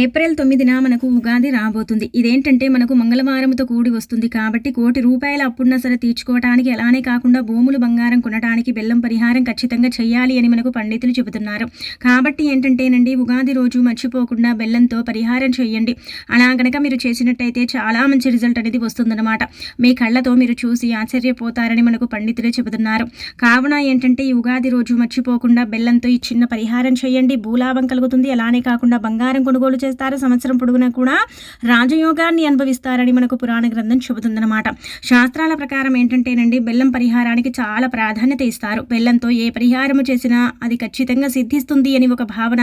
April తొమ్మిదిన మనకు ఉగాది రాబోతుంది. ఇదేంటంటే మనకు మంగళవారంతో కూడి వస్తుంది కాబట్టి కోటి రూపాయల అప్పుడున్న సరే తీర్చుకోవటానికి అలానే కాకుండా భూములు బంగారం కొనడానికి బెల్లం పరిహారం ఖచ్చితంగా చేయాలి అని మనకు పండితులు చెబుతున్నారు. కాబట్టి ఏంటంటేనండి ఉగాది రోజు మర్చిపోకుండా బెల్లంతో పరిహారం చేయండి అలా గనక మీరు చేసినట్టయితే చాలా మంచి రిజల్ట్ అనేది వస్తుందన్నమాట. మీ కళ్ళతో మీరు చూసి ఆశ్చర్యపోతారని మనకు పండితులే చెబుతున్నారు. కావున ఏంటంటే ఈ ఉగాది రోజు మర్చిపోకుండా బెల్లంతో ఈ చిన్న పరిహారం చేయండి భూలాభం కలుగుతుంది. అలానే కాకుండా బంగారం కొనుగోలు చేస్తారు. సంవత్సరం పొడుగునా కూడా రాజయోగాన్ని అనుభవిస్తారని మనకు పురాణ గ్రంథం చెబుతుందన్నమాట. శాస్త్రాల ప్రకారం ఏంటంటేనండి బెల్లం పరిహారానికి చాలా ప్రాధాన్యత ఇస్తారు. బెల్లంతో ఏ పరిహారము చేసినా అది ఖచ్చితంగా సిద్ధిస్తుంది అని ఒక భావన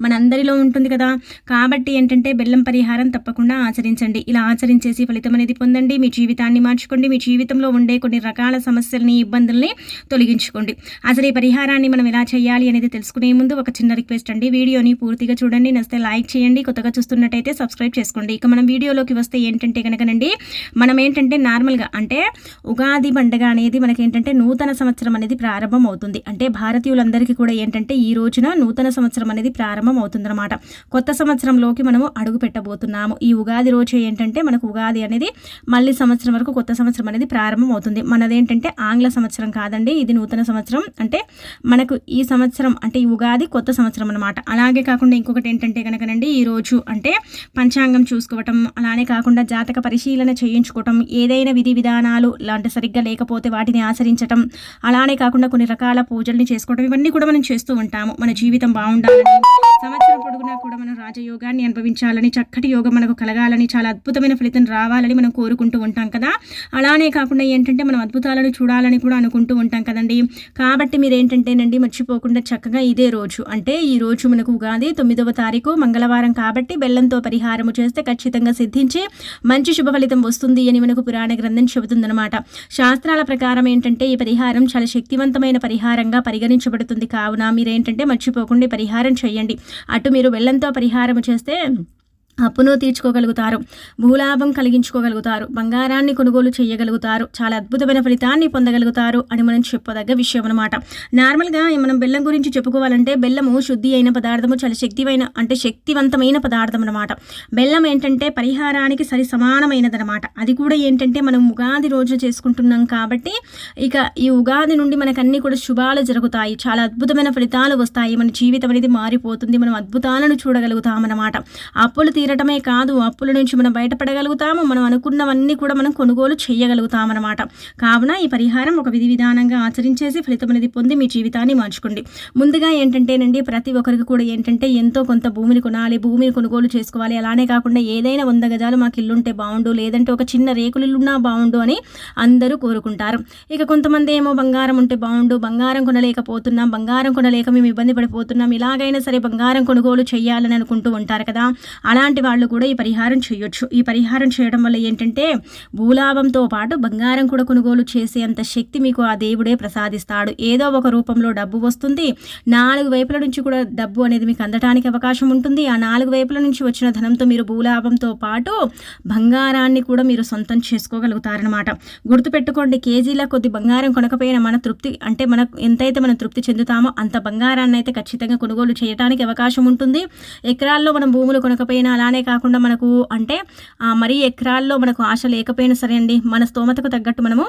మనందరిలో ఉంటుంది కదా. కాబట్టి ఏంటంటే బెల్లం పరిహారం తప్పకుండా ఆచరించండి. ఇలా ఆచరించేసి ఫలితం అనేది పొందండి. మీ జీవితాన్ని మార్చుకోండి. మీ జీవితంలో ఉండే కొన్ని రకాల సమస్యల్ని ఇబ్బందుల్ని తొలగించుకోండి. అసలు ఈ పరిహారాన్ని మనం ఎలా చేయాలి అనేది తెలుసుకునే ముందు ఒక చిన్న రిక్వెస్ట్ అండి. వీడియోని పూర్తిగా చూడండి. నచ్చితే లైక్ చేయండి. కొత్తగా చూస్తున్నట్టయితే సబ్స్క్రైబ్ చేసుకోండి. ఇక మనం వీడియోలోకి వస్తే ఏంటంటే కనుకనండి మనం ఏంటంటే నార్మల్గా అంటే ఉగాది పండుగ అనేది మనకి ఏంటంటే నూతన సంవత్సరం అనేది ప్రారంభం అవుతుంది. అంటే భారతీయులందరికీ కూడా ఏంటంటే ఈ రోజున నూతన సంవత్సరం అనేది ప్రారంభం అవుతుందన్నమాట. కొత్త సంవత్సరంలోకి మనము అడుగు పెట్టబోతున్నాము. ఈ ఉగాది రోజు ఏంటంటే మనకు ఉగాది అనేది మళ్ళీ సంవత్సరం వరకు కొత్త సంవత్సరం అనేది ప్రారంభం అవుతుంది. మనదేంటంటే ఆంగ్ల సంవత్సరం కాదండి ఇది నూతన సంవత్సరం. అంటే మనకు ఈ సంవత్సరం అంటే ఈ ఉగాది కొత్త సంవత్సరం అనమాట అలాగే కాకుండా ఇంకొకటి ఏంటంటే కనుకనండి ఈ రోజు అంటే పంచాంగం చూసుకోవటం అలానే కాకుండా జాతక పరిశీలన చేయించుకోవటం ఏదైనా విధి విధానాలు లాంటి సరిగ్గా లేకపోతే వాటిని ఆచరించటం అలానే కాకుండా కొన్ని రకాల పూజల్ని చేసుకోవటం ఇవన్నీ కూడా మనం చేస్తూ ఉంటాము. మన జీవితం బాగుండాలని సంవత్సరం పొడుగునా కూడా మనం రాజయోగాన్ని అనుభవించాలని చక్కటి యోగం మనకు కలగాలని చాలా అద్భుతమైన ఫలితం రావాలని మనం కోరుకుంటూ ఉంటాం కదా. అలానే కాకుండా ఏంటంటే మనం అద్భుతాలను చూడాలని కూడా అనుకుంటూ ఉంటాం కదండి. కాబట్టి మీరు ఏంటంటేనండి మర్చిపోకుండా చక్కగా ఇదే రోజు. అంటే ఈ రోజు మనకు ఉగాది తొమ్మిదవ తారీఖు మంగళవారం కాబట్టి బెల్లంతో పరిహారము చేస్తే ఖచ్చితంగా సిద్ధించి మంచి శుభ ఫలితం వస్తుంది అని మనకు పురాణ గ్రంథం చెబుతుందన్నమాట. శాస్త్రాల ప్రకారం ఏంటంటే ఈ పరిహారం చాలా శక్తివంతమైన పరిహారంగా పరిగణించబడుతుంది. కావున మీరేంటంటే మర్చిపోకుండా పరిహారం చేయండి. అటు మీరు బెల్లంతో పరిహారం చేస్తే అప్పును తీర్చుకోగలుగుతారు. భూలాభం కలిగించుకోగలుగుతారు. బంగారాన్ని కొనుగోలు చేయగలుగుతారు. చాలా అద్భుతమైన ఫలితాన్ని పొందగలుగుతారు అని మనం చెప్పదగ్గ విషయం అనమాట నార్మల్గా మనం బెల్లం గురించి చెప్పుకోవాలంటే బెల్లము శుద్ధి అయిన పదార్థము చాలా శక్తివైన అంటే శక్తివంతమైన పదార్థం అనమాట బెల్లం ఏంటంటే పరిహారానికి సరి సమానమైనదనమాట అది కూడా ఏంటంటే మనం ఉగాది రోజు చేసుకుంటున్నాం కాబట్టి ఇక ఈ ఉగాది నుండి మనకు అన్ని కూడా శుభాలు జరుగుతాయి. చాలా అద్భుతమైన ఫలితాలు వస్తాయి. మన జీవితం అనేది మారిపోతుంది. మనం అద్భుతాలను చూడగలుగుతాం అనమాట అప్పులు తీరటమే కాదు అప్పుల నుంచి మనం బయటపడగలుగుతాము. మనం అనుకున్నవన్నీ కూడా మనం కొనుగోలు చేయగలుగుతామన్నమాట కావున ఈ పరిహారం ఒక విధి విధానంగా ఆచరించేసి ఫలితం అనేది పొంది మీ జీవితాన్ని మార్చుకోండి. ముందుగా ఏంటంటేనండి ప్రతి ఒక్కరికి కూడా ఏంటంటే ఎంతో కొంత భూమిని కొనాలి భూమిని కొనుగోలు చేసుకోవాలి. అలానే కాకుండా ఏదైనా వంద గజాలు మాకు ఇల్లుంటే బాగుండు లేదంటే ఒక చిన్న రేకులు ఇల్లున్నా బాగుండు అని అందరూ కోరుకుంటారు. ఇక కొంతమంది ఏమో బంగారం ఉంటే బాగుండు బంగారం కొనలేకపోతున్నాం బంగారం కొనలేక మేము ఇబ్బంది పడిపోతున్నాం. ఇలాగైనా సరే బంగారం కొనుగోలు చేయాలని అనుకుంటూ ఉంటారు కదా. అలాంటి వాళ్ళు కూడా ఈ పరిహారం చేయొచ్చు. ఈ పరిహారం చేయడం వల్ల ఏంటంటే భూలాభంతో పాటు బంగారం కూడా కొనుగోలు చేసేంత శక్తి మీకు ఆ దేవుడే ప్రసాదిస్తాడు. ఏదో ఒక రూపంలో డబ్బు వస్తుంది. నాలుగు వైపుల నుంచి కూడా డబ్బు అనేది మీకు అందటానికి అవకాశం ఉంటుంది. ఆ నాలుగు వైపుల నుంచి వచ్చిన ధనంతో మీరు భూలాభంతో పాటు బంగారాన్ని కూడా మీరు సొంతం చేసుకోగలుగుతారనమాట గుర్తుపెట్టుకోండి కేజీల కొద్ది బంగారం కొనకపోయినా మన తృప్తి అంటే మనకు ఎంతైతే మనం తృప్తి చెందుతామో అంత బంగారాన్ని అయితే ఖచ్చితంగా కొనుగోలు చేయడానికి అవకాశం ఉంటుంది. ఎకరాల్లో మనం భూములు కొనకపోయినా అలా అలానే కాకుండా మనకు అంటే మరీ ఎకరాల్లో మనకు ఆశ లేకపోయినా సరే అండి మన స్తోమతకు తగ్గట్టు మనము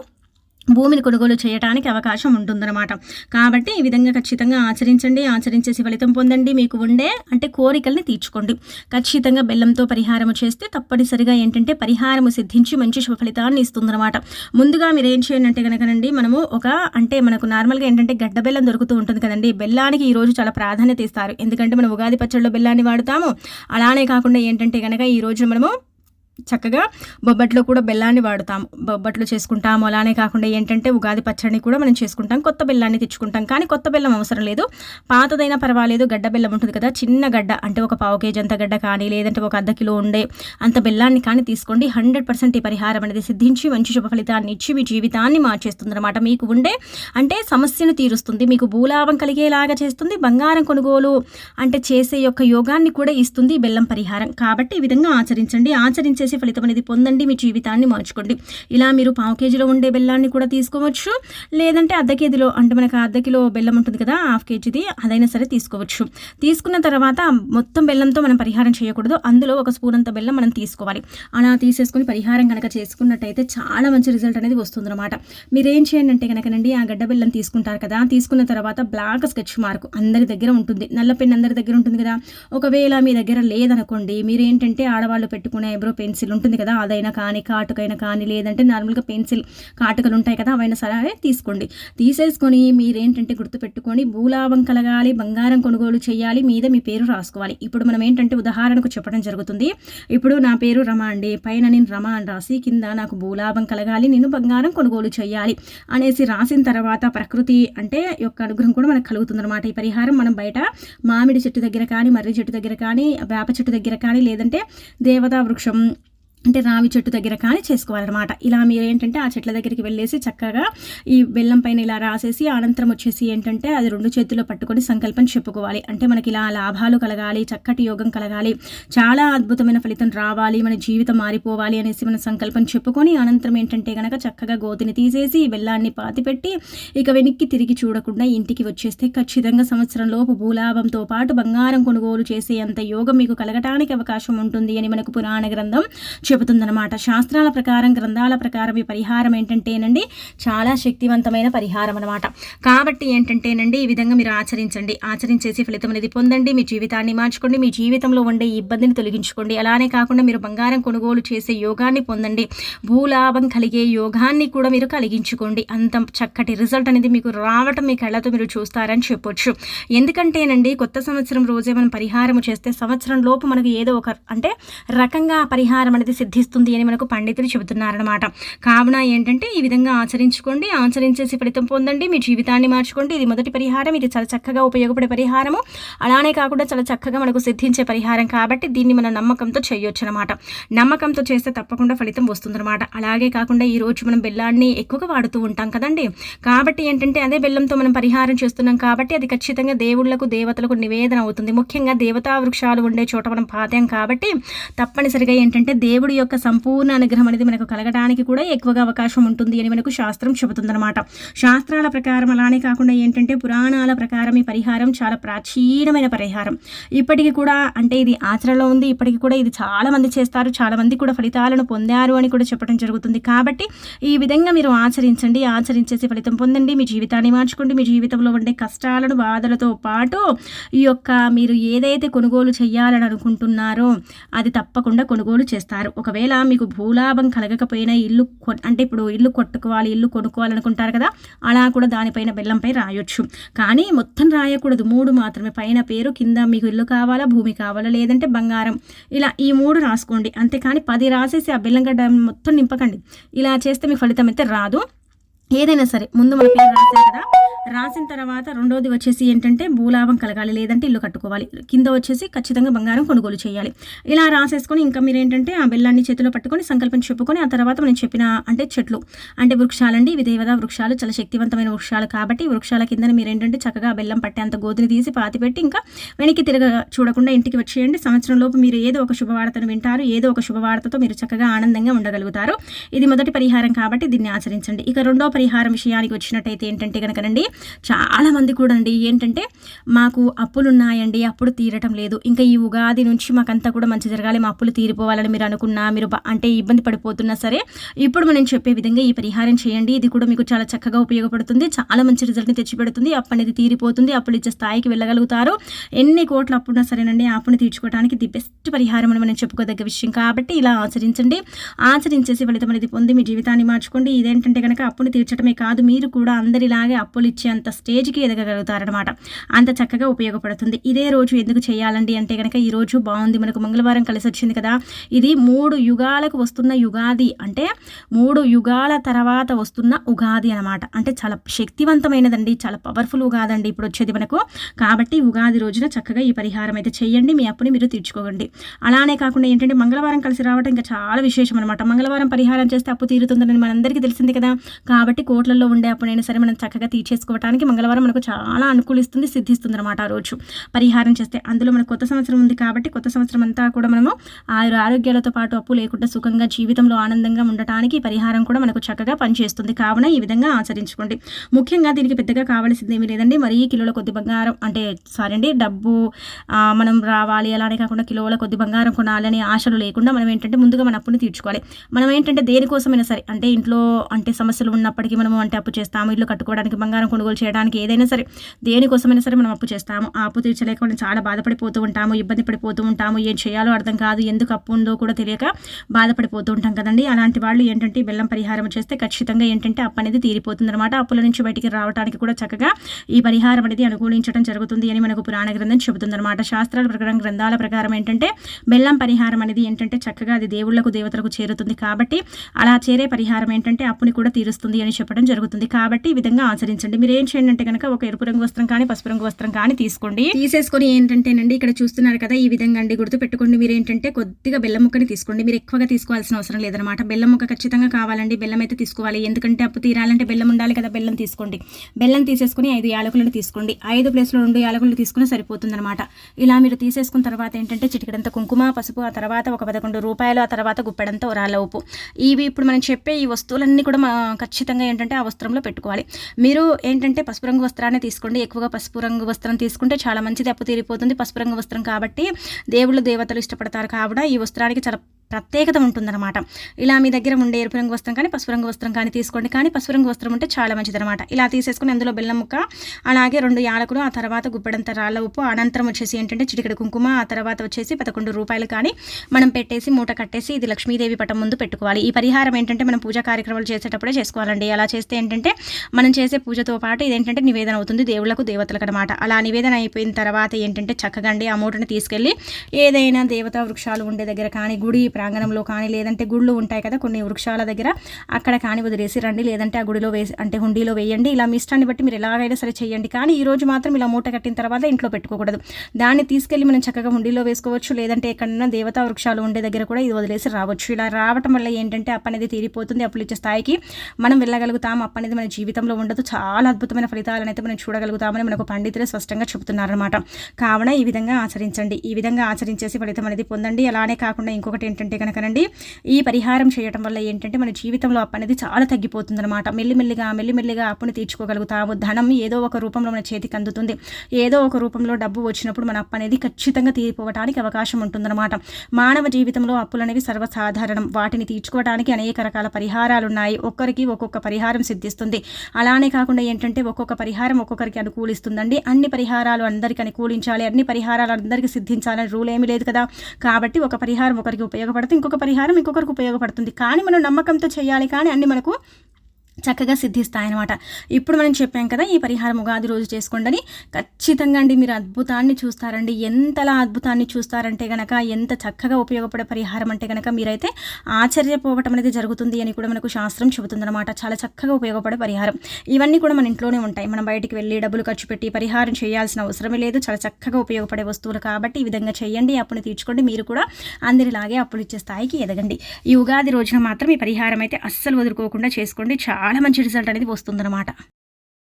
భూమిని కొనుగోలు చేయడానికి అవకాశం ఉంటుందన్నమాట. కాబట్టి ఈ విధంగా ఖచ్చితంగా ఆచరించండి ఆచరించేసి ఫలితం పొందండి. మీకు ఉండే అంటే కోరికల్ని తీర్చుకోండి. ఖచ్చితంగా బెల్లంతో పరిహారము చేస్తే తప్పనిసరిగా ఏంటంటే పరిహారము సిద్ధించి మంచి శుభ ఫలితాన్ని ఇస్తుందన్నమాట. ముందుగా మీరు ఏం చేయండి అంటే కనుకనండి మనము ఒక అంటే మనకు నార్మల్గా ఏంటంటే గడ్డ బెల్లం దొరుకుతూ ఉంటుంది కదండి. బెల్లానికి ఈ రోజు చాలా ప్రాధాన్యత ఇస్తారు. ఎందుకంటే మనం ఉగాది పచ్చడిలో బెల్లాన్ని వాడుతాము. అలానే కాకుండా ఏంటంటే కనుక ఈ రోజు మనము చక్కగా బొబ్బట్లో కూడా బెల్లాన్ని వాడుతాం బొబ్బట్లు చేసుకుంటాము. అలానే కాకుండా ఏంటంటే ఉగాది పచ్చడిని కూడా మనం చేసుకుంటాం. కొత్త బెల్లాన్ని తెచ్చుకుంటాం. కానీ కొత్త బెల్లం అవసరం లేదు. పాతదైనా పర్వాలేదు. గడ్డ బెల్లం ఉంటుంది కదా చిన్న గడ్డ అంటే ఒక పావు కేజీ అంత గడ్డ కానీ లేదంటే ఒక అర్ధ కిలో ఉండే అంత బెల్లాన్ని కానీ తీసుకోండి. హండ్రెడ్ పర్సెంట్ ఈ పరిహారం అనేది సిద్ధించి మంచి శుభ ఫలితాన్ని ఇచ్చి మీ జీవితాన్ని మార్చేస్తుంది అనమాట మీకు ఉండే అంటే సమస్యను తీరుస్తుంది. మీకు భూలాభం కలిగేలాగా చేస్తుంది. బంగారం కొనుగోలు అంటే చేసే యొక్క యోగాన్ని కూడా ఇస్తుంది బెల్లం పరిహారం. కాబట్టి ఈ విధంగా ఆచరించండి. ఆచరించే చేసే ఫలితం అనేది పొందండి. మీ జీవితాన్ని మార్చుకోండి. ఇలా మీరు పావు కేజీలో ఉండే బెల్లాన్ని కూడా తీసుకోవచ్చు. లేదంటే అర్ధ కేజీలో అంటే మనకు అర్ధ కిలో బెల్లం ఉంటుంది కదా హాఫ్ కేజీది అదైనా సరే తీసుకోవచ్చు. తీసుకున్న తర్వాత మొత్తం బెల్లంతో మనం పరిహారం చేయకూడదు. అందులో ఒక స్పూన్ అంత బెల్లం మనం తీసుకోవాలి. అలా తీసేసుకుని పరిహారం కనుక చేసుకున్నట్టయితే చాలా మంచి రిజల్ట్ అనేది వస్తుందన్నమాట. మీరు ఏం చేయండి అంటే కనుకనండి ఆ గడ్డ బెల్లం తీసుకుంటారు కదా తీసుకున్న తర్వాత బ్లాక్ స్కెచ్ మార్క్ అందరి దగ్గర ఉంటుంది. నల్ల పెన్ అందరి దగ్గర ఉంటుంది కదా. ఒకవేళ మీ దగ్గర లేదనుకోండి మీరేంటంటే ఆడవాళ్ళు పెట్టుకునే ఐబ్రో పెన్ పెన్సిల్ ఉంటుంది కదా అదైనా కానీ కాటుకైనా కానీ లేదంటే నార్మల్గా పెన్సిల్ కాటుకలు ఉంటాయి కదా అవైనా సరే తీసుకోండి. తీసేసుకొని మీరేంటంటే గుర్తుపెట్టుకొని భూలాభం కలగాలి బంగారం కొనుగోలు చేయాలి మీద మీ పేరు రాసుకోవాలి. ఇప్పుడు మనం ఏంటంటే ఉదాహరణకు చెప్పడం జరుగుతుంది. ఇప్పుడు నా పేరు రమ అండి పైన నేను రమ అని రాసి కింద నాకు భూలాభం కలగాలి నేను బంగారం కొనుగోలు చేయాలి అనేసి రాసిన తర్వాత ప్రకృతి అంటే యొక్క అనుగ్రహం కూడా మనకు కలుగుతుంది అనమాట ఈ పరిహారం మనం బయట మామిడి చెట్టు దగ్గర కానీ మర్రి చెట్టు దగ్గర కానీ వేప చెట్టు దగ్గర కానీ లేదంటే దేవతా వృక్షం అంటే రావి చెట్టు దగ్గర కానీ చేసుకోవాలన్నమాట. ఇలా మీరు ఏంటంటే ఆ చెట్ల దగ్గరికి వెళ్ళేసి చక్కగా ఈ బెల్లం పైన ఇలా రాసేసి అనంతరం వచ్చేసి ఏంటంటే అది రెండు చేతుల్లో పట్టుకొని సంకల్పం చెప్పుకోవాలి. అంటే మనకి ఇలా లాభాలు కలగాలి చక్కటి యోగం కలగాలి చాలా అద్భుతమైన ఫలితం రావాలి మన జీవితం మారిపోవాలి అనేసి మన సంకల్పం చెప్పుకొని అనంతరం ఏంటంటే కనుక చక్కగా గోతిని తీసేసి బెల్లాన్ని పాతిపెట్టి ఇక వెనక్కి తిరిగి చూడకుండా ఇంటికి వచ్చేస్తే ఖచ్చితంగా సంవత్సరంలోపు భూలాభంతో పాటు బంగారం కొనుగోలు చేసే అంత యోగం మీకు కలగటానికి అవకాశం ఉంటుంది అని మనకు పురాణ గ్రంథం చెబుతుందన్నమాట. శాస్త్రాల ప్రకారం గ్రంథాల ప్రకారం ఈ పరిహారం ఏంటంటేనండి చాలా శక్తివంతమైన పరిహారం అనమాట కాబట్టి ఏంటంటేనండి ఈ విధంగా మీరు ఆచరించండి. ఆచరించేసి ఫలితం అనేది పొందండి మీ జీవితాన్ని మార్చుకోండి మీ జీవితంలో ఉండే ఇబ్బందిని తొలగించుకోండి. అలానే కాకుండా మీరు బంగారం కొనుగోలు చేసే యోగాన్ని పొందండి. భూలాభం కలిగే యోగాన్ని కూడా మీరు కలిగించుకోండి. అంత చక్కటి రిజల్ట్ అనేది మీకు రావటం మీ కళ్ళతో మీరు చూస్తారని చెప్పొచ్చు. ఎందుకంటేనండి కొత్త సంవత్సరం రోజే మనం పరిహారం చేస్తే సంవత్సరం లోపు మనకు ఏదో ఒక అంటే రకంగా పరిహారం అనేది సిద్ధిస్తుంది అని మనకు పండితులు చెబుతున్నారనమాట కావున ఏంటంటే ఈ విధంగా ఆచరించుకోండి. ఆచరించేసి ఫలితం పొందండి. మీ జీవితాన్ని మార్చుకోండి. ఇది మొదటి పరిహారం. ఇది చాలా చక్కగా ఉపయోగపడే పరిహారము. అలానే కాకుండా చాలా చక్కగా మనకు సిద్ధించే పరిహారం కాబట్టి దీన్ని మన నమ్మకంతో చేయొచ్చు అనమాట నమ్మకంతో చేస్తే తప్పకుండా ఫలితం వస్తుందన్నమాట. అలాగే కాకుండా ఈ రోజు మనం బెల్లాన్ని ఎక్కువగా వాడుతూ ఉంటాం కదండి. కాబట్టి ఏంటంటే అదే బెల్లంతో మనం పరిహారం చేస్తున్నాం కాబట్టి అది ఖచ్చితంగా దేవుళ్ళకు దేవతలకు నివేదన అవుతుంది. ముఖ్యంగా దేవతా వృక్షాలు ఉండే చోట మనం పాతాం కాబట్టి తప్పనిసరిగా ఏంటంటే దేవుడి యొక్క సంపూర్ణ అనుగ్రహం అనేది మనకు కలగడానికి కూడా ఎక్కువగా అవకాశం ఉంటుంది అని మనకు శాస్త్రం చెబుతుందన్నమాట. శాస్త్రాల ప్రకారం అలానే కాకుండా ఏంటంటే పురాణాల ప్రకారం ఈ పరిహారం చాలా ప్రాచీనమైన పరిహారం. ఇప్పటికీ కూడా అంటే ఇది ఆచరణలో ఉంది. ఇప్పటికీ కూడా ఇది చాలా మంది చేస్తారు. చాలా మంది కూడా ఫలితాలను పొందారు అని కూడా చెప్పడం జరుగుతుంది. కాబట్టి ఈ విధంగా మీరు ఆచరించండి. ఆచరించేసి ఫలితం పొందండి. మీ జీవితాన్ని మార్చుకోండి. మీ జీవితంలో ఉండే కష్టాలను బాధలతో పాటు ఈ యొక్క మీరు ఏదైతే కొనుగోలు చేయాలని అనుకుంటున్నారో అది తప్పకుండా కొనుగోలు చేస్తారు. ఒకవేళ మీకు భూలాభం కలగకపోయినా ఇల్లు అంటే ఇప్పుడు ఇల్లు కొట్టుకోవాలి ఇల్లు కొనుక్కోవాలనుకుంటారు కదా అలా కూడా దానిపైన బెల్లంపై రాయొచ్చు. కానీ మొత్తం రాయకూడదు. మూడు మాత్రమే. పైన పేరు కింద మీకు ఇల్లు కావాలా భూమి కావాలా లేదంటే బంగారం. ఇలా ఈ మూడు రాసుకోండి. అంతేకాని పది రాసేసి ఆ బెల్లం గడ్డ మొత్తం నింపకండి. ఇలా చేస్తే మీకు ఫలితం అయితే రాదు. ఏదైనా సరే ముందు మన పేరు రాసాం కదా రాసిన తర్వాత రెండోది వచ్చేసి ఏంటంటే భూలాభం కలగాలి లేదంటే ఇల్లు కట్టుకోవాలి. కింద వచ్చేసి ఖచ్చితంగా బంగారం కొనుగోలు చేయాలి. ఇలా రాసేసుకొని ఇంకా మీరు ఏంటంటే ఆ బెల్లాన్ని చేతిలో పట్టుకొని సంకల్పం చెప్పుకొని ఆ తర్వాత మనం చెప్పిన అంటే చెట్లు అంటే వృక్షాలండి. ఇవి దేవదా వృక్షాలు చాలా శక్తివంతమైన వృక్షాలు కాబట్టి వృక్షాల కింద మీరు ఏంటంటే చక్కగా బెల్లం పట్టే అంత గోధుని తీసి పాతిపెట్టి ఇంకా వెనక్కి తిరగ చూడకుండా ఇంటికి వచ్చేయండి. సంవత్సరం లోపు మీరు ఏదో ఒక శుభవార్తను వింటారు ఏదో ఒక శుభవార్తతో మీరు చక్కగా ఆనందంగా ఉండగలుగుతారు. ఇది మొదటి పరిహారం కాబట్టి దీన్ని ఆచరించండి. ఇక రెండో పరిహారం విషయానికి వచ్చినట్టయితే ఏంటంటే కనుకనండి చాలామంది కూడా అండి ఏంటంటే మాకు అప్పులు ఉన్నాయండి అప్పుడు తీరటం లేదు. ఇంకా ఈ ఉగాది నుంచి మాకంతా కూడా మంచి జరగాలి మా అప్పులు తీరిపోవాలని మీరు అనుకున్నా మీరు అంటే ఇబ్బంది పడిపోతున్నా సరే ఇప్పుడు మనం చెప్పే విధంగా ఈ పరిహారం చేయండి. ఇది కూడా మీకు చాలా చక్కగా ఉపయోగపడుతుంది చాలా మంచి రిజల్ట్ని తెచ్చిపెడుతుంది అప్పు అనేది తీరిపోతుంది అప్పులు ఇచ్చే స్థాయికి వెళ్ళగలుగుతారు. ఎన్ని కోట్ల అప్పున్నా సరేనండి ఆ అప్పుని తీర్చుకోవడానికి ది బెస్ట్ పరిహారం అని మనం చెప్పుకోదగ్గ విషయం కాబట్టి ఇలా ఆచరించండి. ఆచరించేసి ఫలితం అనేది పొంది మీ జీవితాన్ని మార్చుకోండి. ఇదేంటంటే కనుక అప్పుని తీర్చడమే కాదు మీరు కూడా అందరిలాగే అప్పులు ఇచ్చేంత స్టేజ్కి ఎదగగలుగుతారనమాట అంత చక్కగా ఉపయోగపడుతుంది. ఇదే రోజు ఎందుకు చేయాలండి అంటే కనుక ఈ రోజు బాగుంది మనకు మంగళవారం కలిసి వచ్చింది కదా. ఇది మూడు యుగాలకు వస్తున్న యుగాది అంటే మూడు యుగాల తర్వాత వస్తున్న ఉగాది అనమాట అంటే చాలా శక్తివంతమైనదండి చాలా పవర్ఫుల్ ఉగాది అండి ఇప్పుడు వచ్చేది మనకు. కాబట్టి ఉగాది రోజున చక్కగా ఈ పరిహారం అయితే చేయండి మీ అప్పుని మీరు తీర్చుకోండి అలానే కాకుండా ఏంటంటే మంగళవారం కలిసి రావడం ఇంకా చాలా విశేషం అనమాట మంగళవారం పరిహారం చేస్తే అప్పు తీరుతుందని మనందరికీ తెలిసింది కదా. కాబట్టి కాబట్టి కోట్లలో ఉండే అప్పుడైనా సరే మనం చక్కగా తీర్చేసుకోవడానికి మంగళవారం మనకు చాలా అనుకూలిస్తుంది సిద్ధిస్తుంది అనమాట ఆ రోజు. పరిహారం చేస్తే అందులో మనకు కొత్త సంవత్సరం ఉంది కాబట్టి కొత్త సంవత్సరం అంతా కూడా మనము ఆరు ఆరోగ్యాలతో పాటు అప్పు లేకుండా సుఖంగా జీవితంలో ఆనందంగా ఉండటానికి పరిహారం కూడా మనకు చక్కగా పనిచేస్తుంది. కావున ఈ విధంగా ఆచరించుకోండి. ముఖ్యంగా దీనికి పెద్దగా కావాల్సింది ఏమీ లేదండి. మరీ కిలోల కొద్ది బంగారం అంటే సారీ అండి డబ్బు మనం రావాలి అలానే కాకుండా కిలోల కొద్ది బంగారం కొనాలని ఆశలు లేకుండా మనం ఏంటంటే ముందుగా మన అప్పుని తీర్చుకోవాలి. మనం ఏంటంటే దేనికోసమైనా సరే అంటే ఇంట్లో అంటే సమస్యలు ఉన్నప్పుడు ఉన్నప్పటికీ మనము అంటే అప్పు చేస్తాము ఇల్లు కట్టుకోవడానికి బంగారం కొనుగోలు చేయడానికి ఏదైనా సరే దేనికోసమైనా సరే మనం అప్పు చేస్తాము. ఆ అప్పు తీర్చలేక మనం చాలా బాధపడిపోతూ ఉంటాము ఇబ్బంది పడిపోతూ ఉంటాము. ఏం చేయాలో అర్థం కాదు ఎందుకు అప్పు ఉందో కూడా తెలియక బాధపడిపోతూ ఉంటాం కదండి. అలాంటి వాళ్ళు ఏంటంటే బెల్లం పరిహారం చేస్తే ఖచ్చితంగా ఏంటంటే అప్పు అనేది తీరిపోతుంది అనమాట అప్పుల నుంచి బయటికి రావడానికి కూడా చక్కగా ఈ పరిహారం అనేది అనుకూలించడం జరుగుతుంది అని మనకు పురాణ గ్రంథం చెబుతుంది అనమాట శాస్త్రాల ప్రకారం గ్రంథాల ప్రకారం ఏంటంటే బెల్లం పరిహారం అనేది ఏంటంటే చక్కగా అది దేవుళ్ళకు దేవతలకు చేరుతుంది కాబట్టి అలా చేరే పరిహారం ఏంటంటే అప్పుని కూడా తీరుస్తుంది అని చెప్పడం జరుగుతుంది. కాబట్టి ఈ విధంగా ఆచరించండి. మీరు ఏం చేయండి అంటే కనుక ఒక ఎరుపు రంగు వస్త్రం కానీ పసుపు రంగు వస్త్రం కానీ తీసుకోండి. తీసేసుకొని ఏంటంటేనండి ఇక్కడ చూస్తున్నారు కదా ఈ విధంగా అండి గుర్తు పెట్టుకోండి మీరు ఏంటంటే కొద్దిగా బెల్లం ముక్కని తీసుకోండి. మీరు ఎక్కువగా తీసుకోవాల్సిన అవసరం లేదనమాట. బెల్లం ముక్క ఖచ్చితంగా కావాలండి. బెల్లం అయితే తీసుకోవాలి. ఎందుకంటే అప్పు తీరాలంటే బెల్లం ఉండాలి కదా బెల్లం తీసుకోండి. బెల్లం తీసేసుకుని ఐదు యాలకులను తీసుకోండి. ఐదు ప్లేస్లో రెండు యాలకులు తీసుకుని సరిపోతుంది అనమాట ఇలా మీరు తీసేసుకున్న తర్వాత ఏంటంటే చిటికడంత కుంకుమ పసుపు ఆ తర్వాత ఒక పదకొండు రూపాయలు ఆ తర్వాత గుప్పెడంత ఉరాల ఉప్పు. ఇవి ఇప్పుడు మనం చెప్పే ఈ వస్తువులన్నీ కూడా ఖచ్చితంగా ఖచ్చితంగా ఏంటంటే ఆ వస్త్రంలో పెట్టుకోవాలి. మీరు ఏంటంటే పసుపు రంగు వస్త్రాన్ని తీసుకోండి. ఎక్కువగా పసుపు రంగు వస్త్రం తీసుకుంటే చాలా మంచిది అప్పు తీరిపోతుంది పసుపు రంగు వస్త్రం కాబట్టి దేవుళ్ళు దేవతలు ఇష్టపడతారు. కావున ఈ వస్త్రానికి చాలా ప్రత్యేకత ఉంటుందన్నమాట. ఇలా మీ దగ్గర ఉండే ఎరుపు రంగు వస్త్రం కానీ పసుపు రంగు వస్త్రం కానీ తీసుకోండి. కానీ పసుపు రంగు వస్త్రం ఉంటే చాలా మంచిదనమాట ఇలా తీసేసుకుని అందులో బెల్లం ముక్క అలాగే రెండు యాలకులు ఆ తర్వాత గుప్పెడంత రాళ్ళ ఉప్పు అనంతరం వచ్చేసి ఏంటంటే చిటికెడు కుంకుమ ఆ తర్వాత వచ్చేసి పదకొండు రూపాయలు కానీ మనం పెట్టేసి మూట కట్టేసి ఇది లక్ష్మీదేవి పటం ముందు పెట్టుకోవాలి. ఈ పరిహారం ఏంటంటే మనం పూజా కార్యక్రమాలు చేసేటప్పుడే చేసుకోవాలండి. అలా చేస్తే ఏంటంటే మనం చేసే పూజతో పాటు ఇదేంటంటే నివేదన అవుతుంది దేవుళ్ళకు దేవతలకు అనమాట అలా నివేదన అయిపోయిన తర్వాత ఏంటంటే చక్కగండి ఆ మూటను తీసుకెళ్ళి ఏదైనా దేవతా వృక్షాలు ఉండే దగ్గర కానీ గుడి ప్రాంగణంలో కానీ లేదంటే గుళ్ళు ఉంటాయి కదా కొన్ని వృక్షాల దగ్గర అక్కడ కానీ వదిలేసి రండి. లేదంటే ఆ గుడిలో వేసి అంటే హుండీలో వేయండి. ఇలా మీ ఇష్టాన్ని బట్టి మీరు ఎలాగైనా సరే చేయండి. కానీ ఈ రోజు మాత్రం ఇలా మూట కట్టిన తర్వాత ఇంట్లో పెట్టుకోకూడదు. దాన్ని తీసుకెళ్ళి మనం చక్కగా హుండీలో వేసుకోవచ్చు. లేదంటే ఎక్కడైనా దేవతా వృక్షాలు ఉండే దగ్గర కూడా ఇది వదిలేసి రావచ్చు. ఇలా రావటం వల్ల ఏంటంటే అప్పు అనేది తీరిపోతుంది. అప్పులు ఇచ్చే స్థాయికి మనం వెళ్ళగలుగుతాం. అప్పు అనేది మన జీవితంలో ఉండదు. చాలా అద్భుతమైన ఫలితాలను అయితే మనం చూడగలుగుతామని మనకు పండితులు స్పష్టంగా చెబుతున్నారనమాట కావున ఈ విధంగా ఆచరించండి. ఈ విధంగా ఆచరించేసి ఫలితం అనేది పొందండి. అలానే కాకుండా ఇంకొకటి ఏంటంటే కనుకనండి ఈ పరిహారం చేయడం వల్ల ఏంటంటే మన జీవితంలో అప్పు అనేది చాలా తగ్గిపోతుంది అనమాట మెల్లిమెల్లిగా మెల్లిమెల్లిగా అప్పుని తీర్చుకోగలుగుతాము. ధనం ఏదో ఒక రూపంలో మన చేతికి అందుతుంది. ఏదో ఒక రూపంలో డబ్బు వచ్చినప్పుడు మన అప్పు అనేది ఖచ్చితంగా తీరిపోవడానికి అవకాశం ఉంటుందన్నమాట. మానవ జీవితంలో అప్పులు అనేవి సర్వసాధారణం. వాటిని తీర్చుకోవడానికి అనేక రకాల పరిహారాలు ఉన్నాయి. ఒక్కరికి ఒక్కొక్క పరిహారం సిద్ధిస్తుంది. అలానే కాకుండా ఏంటంటే ఒక్కొక్క పరిహారం ఒక్కొక్కరికి అనుకూలిస్తుందండి. అన్ని పరిహారాలు అందరికీ అనుకూలించాలి. అన్ని పరిహారాలు అందరికీ సిద్ధించాలని రూల్ ఏమీ లేదు కదా. కాబట్టి ఒక పరిహారం ఒకరికి ఉపయోగపడుతుంది ఇంకొక పరిహారం ఇంకొకరికి ఉపయోగపడుతుంది. కానీ మనం నమ్మకంతో చేయాలి. కానీ అన్ని మనకు చక్కగా సిద్ధిస్తాయన్నమాట. ఇప్పుడు మనం చెప్పాం కదా ఈ పరిహారం ఉగాది రోజు చేసుకోండి ఖచ్చితంగా అండి మీరు అద్భుతాన్ని చూస్తారండి. ఎంతలా అద్భుతాన్ని చూస్తారంటే గనక ఎంత చక్కగా ఉపయోగపడే పరిహారం అంటే గనక మీరైతే ఆశ్చర్యపోవటం అనేది జరుగుతుంది అని కూడా మనకు శాస్త్రం చెబుతుందన్నమాట. చాలా చక్కగా ఉపయోగపడే పరిహారం. ఇవన్నీ కూడా మన ఇంట్లోనే ఉంటాయి. మనం బయటికి వెళ్ళి డబ్బులు ఖర్చు పెట్టి పరిహారం చేయాల్సిన అవసరమే లేదు. చాలా చక్కగా ఉపయోగపడే వస్తువులు కాబట్టి ఈ విధంగా చేయండి. అప్పుని తీర్చుకోండి. మీరు కూడా అందరిలాగే అప్పులు ఇచ్చే స్థాయికి ఎదగండి. ఈ ఉగాది రోజున మాత్రం ఈ పరిహారం అయితే అస్సలు వదులుకోకుండా చేసుకోండి. చాలా మంచి రిజల్ట్ అనేది వస్తుందన్నమాట.